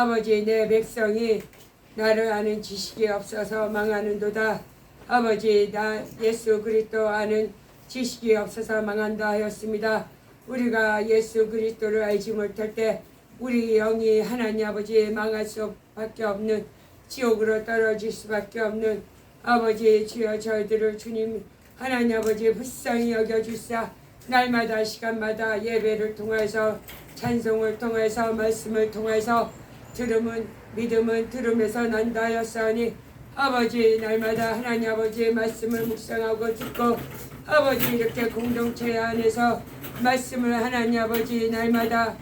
아버지 내 백성이 나를 아는 지식이 없어서 망하는도다. 아버지 나 예수 그리스도 아는 지식이 없어서 망한다 하였습니다. 우리가 예수 그리스도를 알지 못할 때 우리 영이 하나님 아버지 망할 수밖에 없는 지옥으로 떨어질 수밖에 없는 아버지 주여 저희들을 주님 하나님 아버지 불쌍히 여겨주사 날마다 시간마다 예배를 통해서 찬송을 통해서 말씀을 통해서 들음은 믿음은 들음에서 난다 하였사오니 아버지 날마다 하나님 아버지의 말씀을 묵상하고 듣고 아버지 이렇게 공동체 안에서 말씀을 하나님 아버지 날마다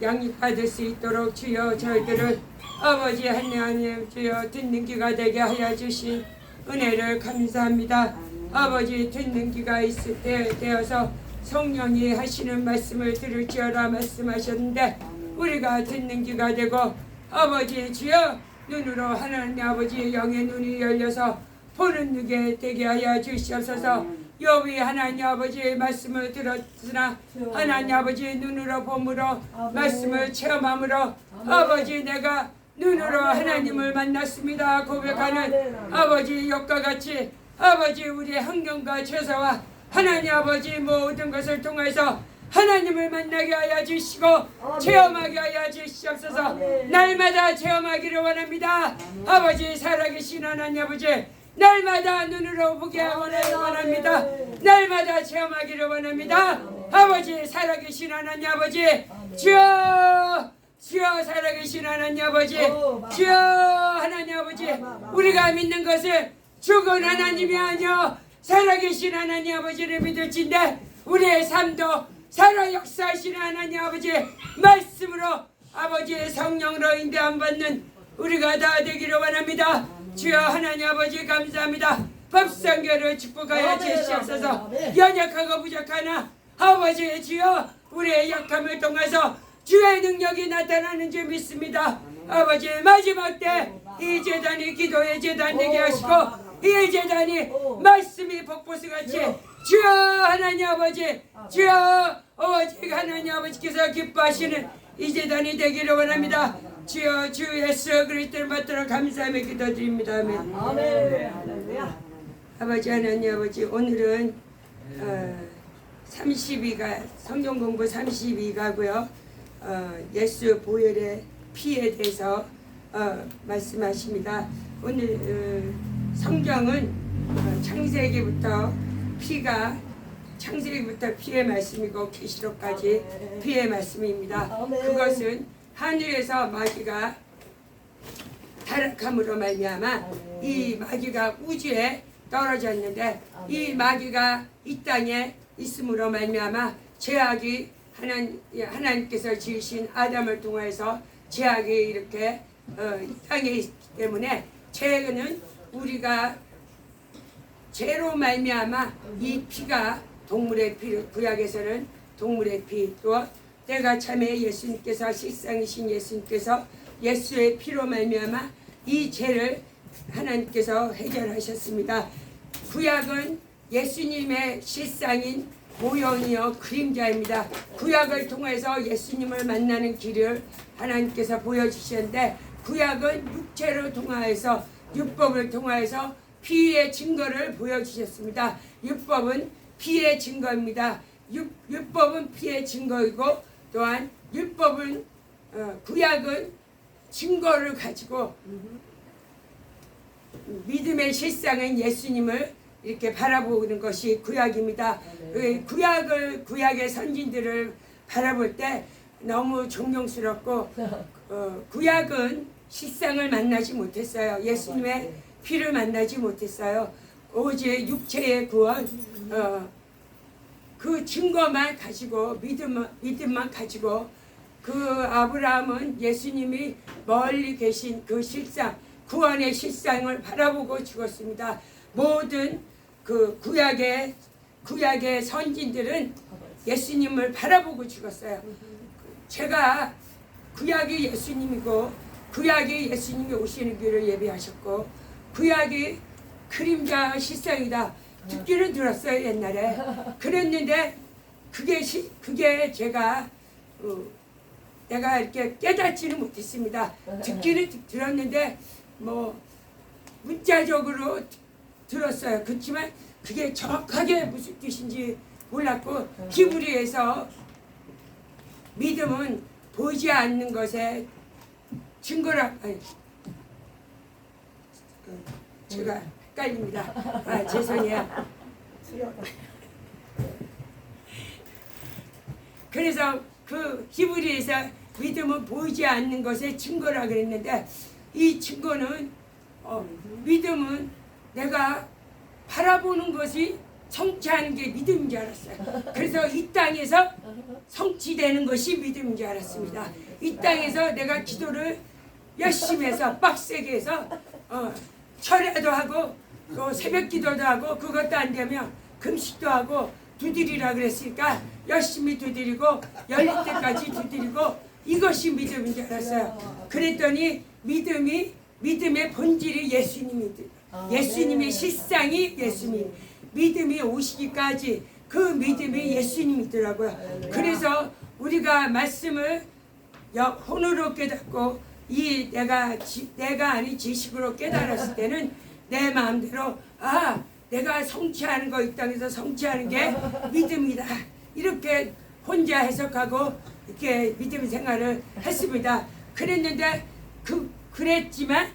양육받을 수 있도록 주여 저희들을 아버지 하나님 주여 듣는 귀가 되게 하여 주신 은혜를 감사합니다. 아버지 듣는 귀가 있을 때 되어서 성령이 하시는 말씀을 들을지어라 말씀하셨는데 우리가 듣는 귀가 되고 아버지 주여 눈으로 하나님 아버지의 영의 눈이 열려서 보는 눈게 되게 하여 주시옵소서. 여비 하나님 아버지의 말씀을 들었으나 하나님 아버지의 눈으로 봄으로 말씀을 체험함으로 아버지 내가 눈으로 하나님을 만났습니다. 고백하는 아버지 욕과 같이 아버지 우리의 환경과 죄사와 하나님 아버지 모든 것을 통해서 하나님을 만나게 하여 주시고 체험하게 하여 주시옵소서. 날마다 체험하기를 원합니다. 아버지 살아계신 하나님 아버지 날마다 눈으로 보게 원합니다. 날마다 체험하기를 원합니다. 아버지 살아계신 하나님 아버지 주여 주여 살아계신 하나님 아버지 주여 하나님 아버지 우리가 믿는 것을 죽은 하나님이 아니요 살아계신 하나님 아버지를 믿을진데 우리의 삶도 살아 역사하시는 하나님 아버지 말씀으로 아버지의 성령으로 인도함 받는 우리가 다 되기를 원합니다. 주여 하나님 아버지 감사합니다. 법성교를 축복하여 주시옵소서. 연약하고 부족하나 아버지 주여 우리의 약함을 통해서 주의 능력이 나타나는 줄 믿습니다. 아버지 마지막 때 이 재단이 기도의 재단 되게 하시고 이 재단이 말씀이 복보수같이 주여 하나님 아버지 주여 오직 하나님 아버지께서 기뻐하시는 이 재단이 되기를 원합니다. 주여 주 예수 그리스도를 받들어 감사하며 기도드립니다. 아멘. 아버지 하나님 아버지 오늘은 어, 32가 성경 공부 32가고요. 어, 예수 보혈의 피에 대해서 어, 말씀하십니다. 오늘 어, 성경은 어, 창세기부터 피가 창세기부터 피의 말씀이고 계시록까지 피의 말씀입니다. 아멘. 그것은 하늘에서 마귀가 타락함으로 말미암아 이 마귀가 우주에 떨어졌는데 이 마귀가 이 땅에 있음으로 말미암아 죄악이 하나님 하나님께서 지으신 아담을 통해서 죄악이 이렇게 어, 이 땅에 있기 때문에 죄는 우리가 죄로 말미암아 이 피가 동물의 피 구약에서는 동물의 피 또 때가 참에 예수님께서 실상이신 예수님께서 예수의 피로 말미암아 이 죄를 하나님께서 해결하셨습니다. 구약은 예수님의 실상인 모형이요 그림자입니다. 구약을 통해서 예수님을 만나는 길을 하나님께서 보여주셨는데 구약은 육체로 통하여서 율법을 통하여서 피의 증거를 보여주셨습니다. 율법은 피의 증거입니다. 율, 율법은 피의 증거이고 또한 율법은 어, 구약은 증거를 가지고 믿음의 실상은 예수님을 이렇게 바라보는 것이 구약입니다. 그 구약을 구약의 선진들을 바라볼 때 너무 존경스럽고 어, 구약은 실상을 만나지 못했어요. 예수님의 피를 만나지 못했어요. 오직 육체의 구원 어, 그 증거만 가지고 믿음 믿음만 가지고 그 아브라함은 예수님이 멀리 계신 그 실상 구원의 실상을 바라보고 죽었습니다. 모든 그 구약의 구약의 선진들은 예수님을 바라보고 죽었어요. 제가 구약이 예수님이고 구약이 예수님이 오시는 길을 예비하셨고 구약이 그림자 실상이다. 듣기는 들었어요 옛날에. 그랬는데 그게 시, 그게 제가 어, 내가 이렇게 깨닫지는 못했습니다. 듣기는 듣- 들었는데 뭐 문자적으로 드- 들었어요. 그렇지만 그게 정확하게 무슨 뜻인지 몰랐고 히브리에서 믿음은 보이지 않는 것에 증거라 아니, 그, 제가 헷갈립니다. 아 죄송해요. 그래서 그 히브리에서 믿음은 보이지 않는 것의 증거라 그랬는데 이 증거는 어, 믿음은 내가 바라보는 것이 성취하는 게 믿음인 줄 알았어요. 그래서 이 땅에서 성취되는 것이 믿음인 줄 알았습니다. 이 땅에서 내가 기도를 열심히 해서 빡세게 해서 어, 철야도 하고 또 새벽 기도도 하고 그것도 안 되면 금식도 하고 두드리라 그랬으니까 열심히 두드리고 열릴 때까지 두드리고 이것이 믿음인 줄 알았어요. 그랬더니 믿음이 믿음의 본질이 예수님이들. 예수님의 실상이 예수님. 믿음이 오시기까지 그 믿음이 예수님이더라고요. 그래서 우리가 말씀을 여- 혼으로 깨닫고 이 내가 지- 내가 아닌 지식으로 깨달았을 때는 내 마음대로 아 내가 성취하는 거 이 땅에서 성취하는 게 믿음이다 이렇게 혼자 해석하고 이렇게 믿음 생활을 했습니다. 그랬는데 그 그랬지만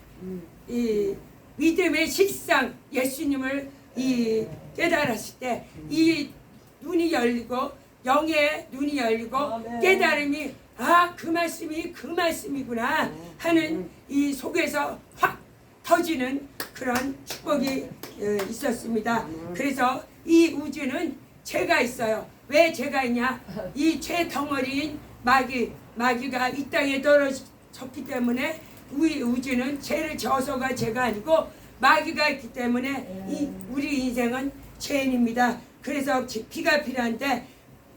이 믿음의 실상 예수님을 이 깨달았을 때 이 눈이 열리고 영의 눈이 열리고. 깨달음이 아 그 말씀이 그 말씀이구나 하는 이 속에서 확 터지는 그런 축복이 어, 있었습니다. 그래서 이 우주는 죄가 있어요. 왜 죄가 있냐? 이 죄 덩어리인 마귀 마귀가 이 땅에 떨어졌기 때문에 우리 우주는 죄를 져서가 죄가 아니고 마귀가 있기 때문에 이 우리 인생은 죄인입니다. 그래서 지- 피가 필요한데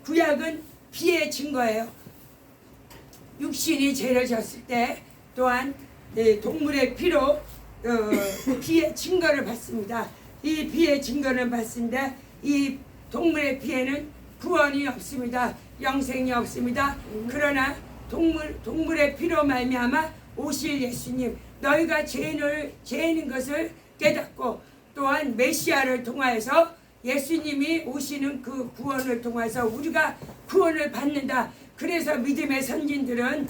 구약은 피의 증거예요. 육신이 죄를 졌을 때 또한 네, 동물의 피로 어, 피의 증거를 받습니다. 이 피의 증거를 받습니다. 이 동물의 피에는 구원이 없습니다. 영생이 없습니다. 그러나 동물 동물의 피로 말미암아 오실 예수님 너희가 죄인을 죄인인 것을 깨닫고 또한 메시아를 통하여서 예수님이 오시는 그 구원을 통해서 우리가 구원을 받는다. 그래서 믿음의 선진들은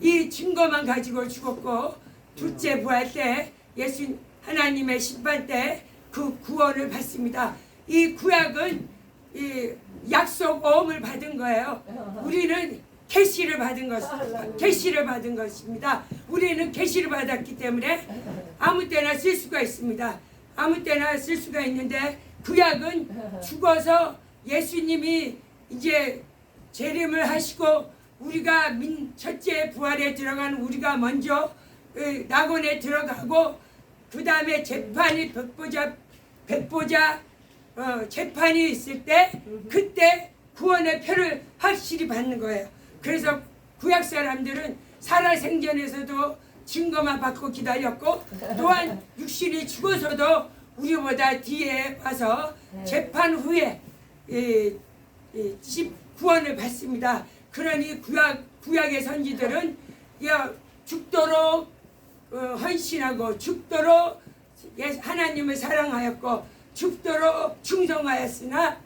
이 증거만 가지고 죽었고 둘째 부활 때 예수 하나님의 심판 때 그 구원을 받습니다. 이 구약은 이 약속 어음을 받은 거예요. 우리는 계시를 받은 것, 계시를 받은 것입니다. 우리는 계시를 받았기 때문에 아무 때나 쓸 수가 있습니다. 아무 때나 쓸 수가 있는데 구약은 죽어서 예수님이 이제 재림을 하시고 우리가 민 첫째 부활에 들어간 우리가 먼저 그 낙원에 들어가고 그 다음에 재판이 백보자 백보자 어, 재판이 있을 때 그때 구원의 표를 확실히 받는 거예요. 그래서 구약 사람들은 살아 생전에서도 증거만 받고 기다렸고 또한 육신이 죽어서도 우리보다 뒤에 와서 재판 후에 이, 이집 구원을 받습니다. 그러니 구약 구약의 선지들은 야, 죽도록 어, 헌신하고 죽도록 예- 하나님을 사랑하였고 죽도록 충성하였으나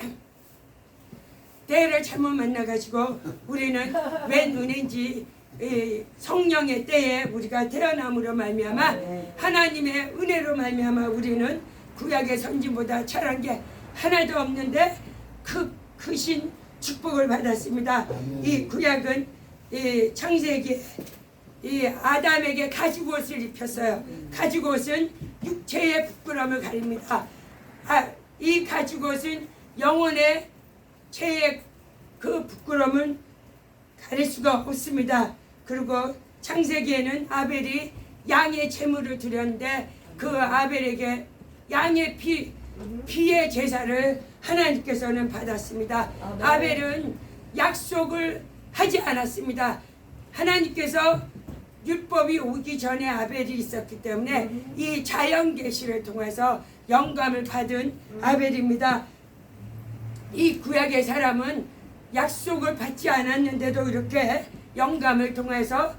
때를 잘못 만나가지고 우리는 왜 눈인지 이 성령의 때에 우리가 태어남으로 말미암아 하나님의 은혜로 말미암아 우리는 구약의 선진보다 잘한 게 하나도 없는데 그 크신 축복을 받았습니다. 이 구약은 이 창세기 이 아담에게 가죽 옷을 입혔어요. 가죽 옷은 육체의 부끄러움을 가립니다. 아, 이 가죽 옷은 영혼의 죄의 그 부끄러움을 가릴 수가 없습니다. 그리고 창세기에는 아벨이 양의 제물을 드렸는데 그 아벨에게 양의 피 피의 제사를 하나님께서는 받았습니다. 아멘. 아벨 은 약속을 하지 않았습니다. 하나님께서 율법이 오기 전에 아벨이 있었기 때문에 이 자연 계시를 통해서 영감을 받은 아벨입니다. 이 구약의 사람은 약속을 받지 않았는데도 이렇게 영감을 통해서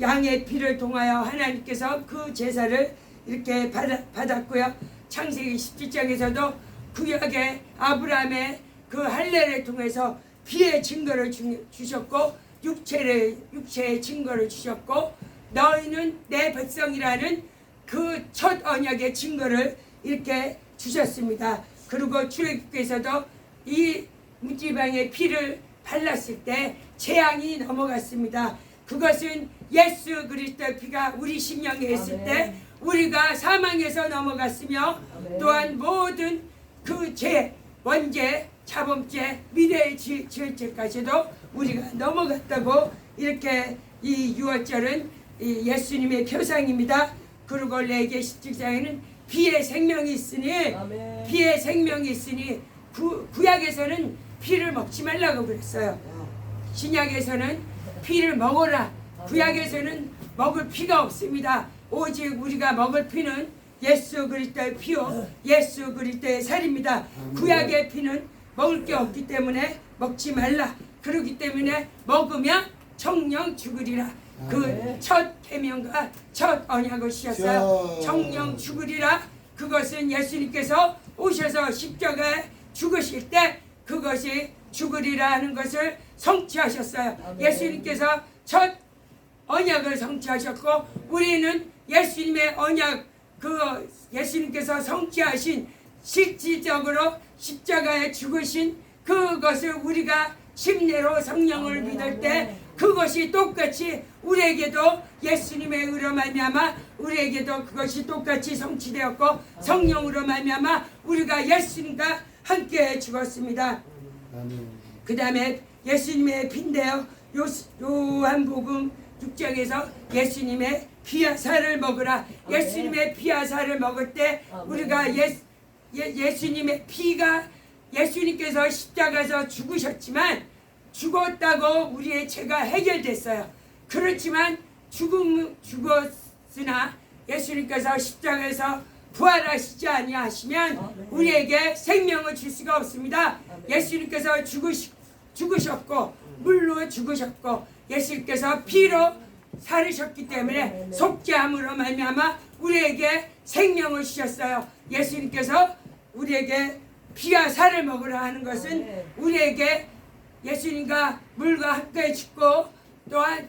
양의 피를 통하여 하나님께서 그 제사를 이렇게 받았고요. 창세기 17장에서도 구약의 아브라함의 그 할례를 통해서 피의 증거를 주, 주셨고 육체를 육체의 증거를 주셨고 너희는 내 백성이라는 그 첫 언약의 증거를 이렇게 주셨습니다. 그리고 출애굽께서도 이 문지방의 피를 발랐을 때 재앙이 넘어갔습니다. 그것은 예수 그리스도의 피가 우리 심령에 있을 때. 우리가 사망에서 넘어갔으며. 또한 모든 그 죄, 원죄, 자범죄, 미래의 죄까지도 우리가 넘어갔다고 이렇게 이 유월절은 이 예수님의 표상입니다. 그리고 레게 17장에는 피의 생명이 있으니 아멘. 피의 생명이 있으니 구, 구약에서는 피를 먹지 말라고 그랬어요. 신약에서는 피를 먹어라. 구약에서는 먹을 피가 없습니다. 오직 우리가 먹을 피는 예수 그리스도의 피요 예수 그리스도의 살입니다. 구약의 피는 먹을 게 없기 때문에 먹지 말라. 그러기 때문에 먹으면 정령 죽으리라. 그 첫 계명과 첫 언약을 주셨어요. 정령 죽으리라. 그것은 예수님께서 오셔서 십자가에 죽으실 때 그것이 죽으리라 하는 것을 성취하셨어요. 예수님께서 첫 언약을 성취하셨고 우리는 예수님의 언약 그 예수님께서 성취하신 실질적으로 십자가에 죽으신 그것을 우리가 심내로 성령을 믿을 때. 그것이 똑같이 우리에게도 예수님의 의로 말미암아 우리에게도 그것이 똑같이 성취되었고 성령으로 말미암아 우리가 예수님과 함께 죽었습니다. 그 다음에 예수님의 피인데요. 요, 요한복음 6장에서 예수님의 살을 먹으라. 예수님의 살을 먹을 때. 우리가 예, 예, 예수님의 피가 예수님께서 십자가에서 죽으셨지만 죽었다고 우리의 죄가 해결됐어요. 그렇지만 죽음 죽었으나 예수님께서 십자가에서 부활하시지 아니하시면. 우리에게 생명을 줄 수가 없습니다. 예수님께서 죽으시, 죽으셨고 물로 죽으셨고 예수님께서 피로 살으셨기 때문에 아멘. 속죄함으로 말미암아 우리에게 생명을 주셨어요. 예수님께서 우리에게 피와 살을 먹으라 하는 것은 아멘. 우리에게 예수님과 물과 함께 죽고 또한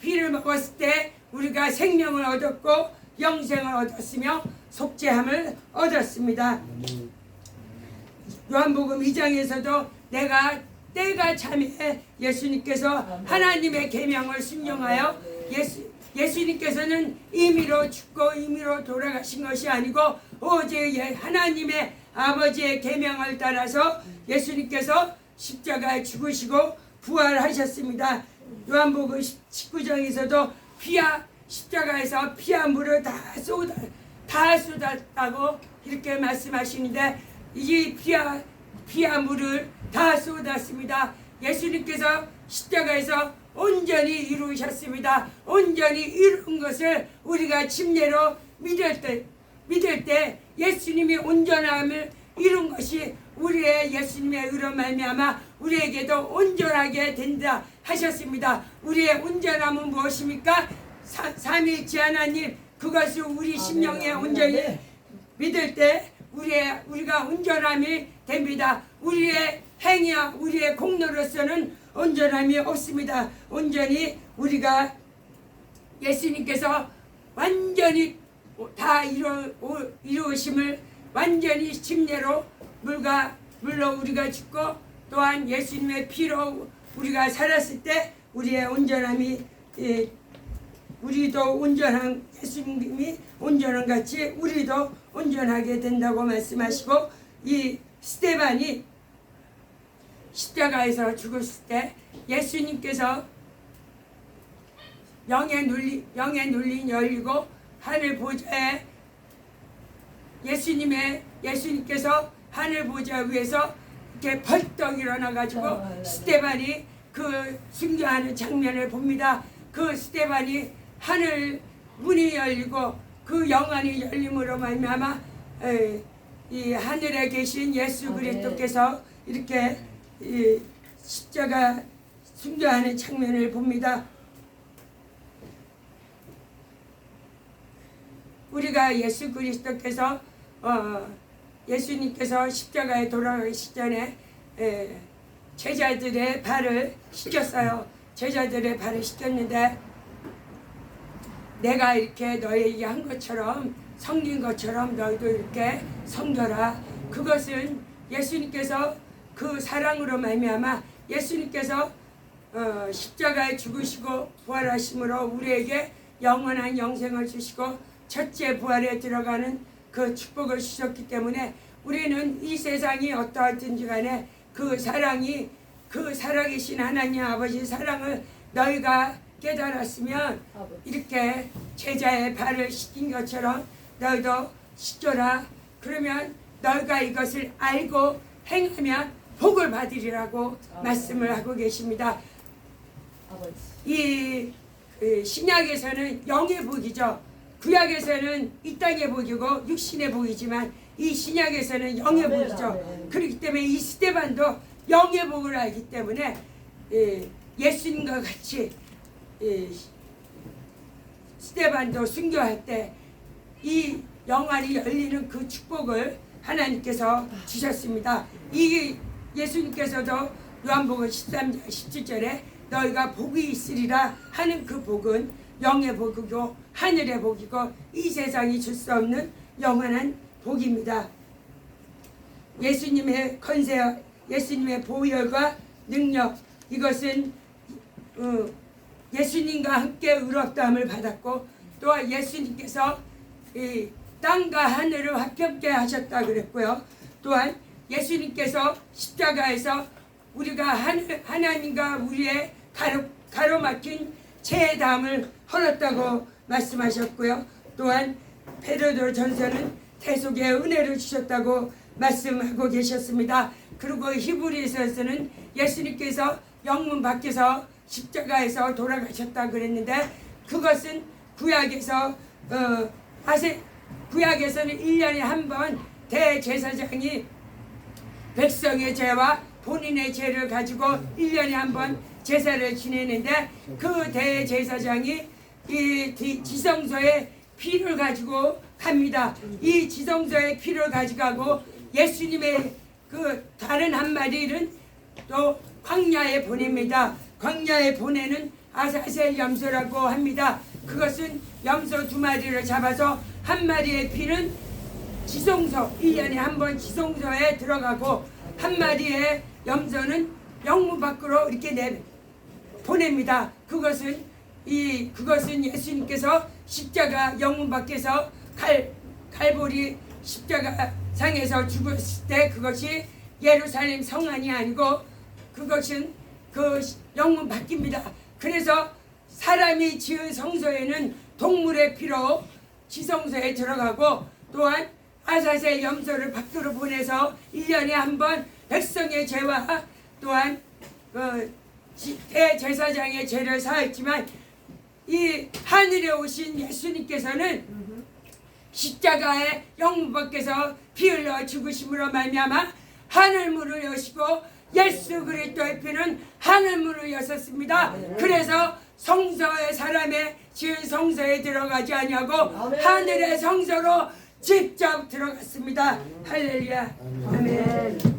피를 먹었을 때 우리가 생명을 얻었고 영생을 얻었으며 속죄함을 얻었습니다. 요한복음 2장에서도 내가 때가 참에 예수님께서. 하나님의 계명을 순종하여. 예수 예수님께서는 임의로 죽고 임의로 돌아가신 것이 아니고 오직 예- 하나님의 아버지의 계명을 따라서 예수님께서 십자가에 죽으시고 부활하셨습니다. 요한복음 19장에서도 피와 십자가에서 피와 물을 다 쏟아 다 쏟았다고 이렇게 말씀하시는데 이 피와 피와 물을 다 쏟았습니다. 예수님께서 십자가에서 온전히 이루셨습니다. 온전히 이룬 것을 우리가 침례로 믿을 때 믿을 때 예수님이 온전함을 이룬 것이 우리의 예수님의 의로 말미암아 우리에게도 온전하게 된다 하셨습니다. 우리의 온전함은 무엇입니까? 사- 삼위일체 하나님 그것을 우리 심령에 온전히 아멘. 믿을 때 우리의 우리가 온전함이 됩니다. 우리의 행위와 우리의 공로로서는 온전함이 없습니다. 온전히 우리가 예수님께서 완전히 다 이루, 오- 이루심을 완전히 침례로 물과 물로 우리가 죽고 또한 예수님의 피로 우리가 살았을 때 우리의 온전함이 예, 우리도 온전한 예수님이 온전한 같이 우리도 온전하게 된다고 말씀하시고 이 스테반이 십자가에서 죽었을 때 예수님께서 영의 눌리 영의 눌린 열리고 하늘 보좌에 예수님의 예수님께서 하늘 보좌 위에서 이렇게 벌떡 일어나 가지고 할렐루야. 스테반이 그 순교하는 장면을 봅니다. 그 스테반이 하늘 문이 열리고 그 영안이 열림으로 말미암아 에, 이 하늘에 계신 예수 아멘. 그리스도께서 이렇게 이 십자가 순교하는 장면을 봅니다. 우리가 예수 그리스도께서 어, 예수님께서 십자가에 돌아가시 전에 에, 제자들의 발을 씻겼어요. 제자들의 발을 씻겼는데 내가 이렇게 너에게 한 것처럼 성린 것처럼 너희도 이렇게 성겨라. 그것은 예수님께서 그 사랑으로 말미암아 예수님께서 어, 십자가에 죽으시고 부활하심으로 우리에게 영원한 영생을 주시고 첫째 부활에 들어가는 그 축복을 주셨기 때문에 우리는 이 세상이 어떠하든지 간에 그 사랑이 그 살아계신 하나님 아버지 사랑을 너희가 깨달았으면 이렇게 제자의 발을 씻긴 것처럼 너희도 씻겨라. 그러면 너희가 이것을 알고 행하면 복을 받으리라고 말씀을 하고 계십니다. 이 그, 신약에서는 영의 복이죠. 구약에서는 이 땅의 복이고 육신의 복이지만 이 신약에서는 영의 복이죠. 그렇기 때문에 이 스테반도 영의 복을 알기 때문에 예, 예수님과 같이 예, 스테반도 순교할 때 이 영안이 열리는 그 축복을 하나님께서 주셨습니다. 이 예수님께서도 요한복음 13장 17절에 너희가 복이 있으리라 하는 그 복은 영의 복이고 하늘의 복이고 이 세상이 줄 수 없는 영원한 복입니다. 예수님의 건세, 예수님의 보혈과 능력 이것은 어, 예수님과 함께 의롭다함을 받았고 또한 예수님께서 이 땅과 하늘을 합격게 하셨다 그랬고요. 또한 예수님께서 십자가에서 우리가 하나님과 우리의 가로, 가로막힌 죄의 담을 헐었다고 말씀하셨고요. 또한 베드로 전서는 대속의 은혜를 주셨다고 말씀하고 계셨습니다. 그리고 히브리서에서는 예수님께서 영문 밖에서 십자가에서 돌아가셨다 그랬는데 그것은 구약에서 어, 아세 구약에서는 1년에 한 번 대제사장이 백성의 죄와 본인의 죄를 가지고 1년에 한 번 제사를 지내는데 그 대제사장이 이 디- 지성소에 피를 가지고 갑니다. 이 지성소에 피를 가져가고 예수님의 그 다른 한 마리는 또 광야에 보냅니다. 광야에 보내는 아사셀 염소라고 합니다. 그것은 염소 두 마리를 잡아서 한 마리의 피는 지성소 1년에 한 번 지성소에 들어가고 한 마리의 염소는 영문 밖으로 이렇게 내 보냅니다. 그것은 이 그것은 예수님께서 십자가 영문 밖에서 칼 칼보리 십자가 상에서 죽었을 때 그것이 예루살렘 성안이 아니고 그것은 그 영문 밖입니다. 그래서 사람이 지은 성소에는 동물의 피로 지성소에 들어가고 또한 아사셀 염소를 밖으로 보내서 1년에 한 번 백성의 죄와 또한 어, 지- 대제사장의 죄를 사했지만 이 하늘에 오신 예수님께서는 십자가에 영문 밖에서 피 흘려 죽으심으로 말미암아 하늘 문을 여시고 예수 그리스도의 피는 하늘 문을 여셨습니다. 그래서 성소의 사람의 지은 성소에 들어가지 아니하고. 하늘의 성소로 직접 들어갔습니다. 할렐루야. 아멘.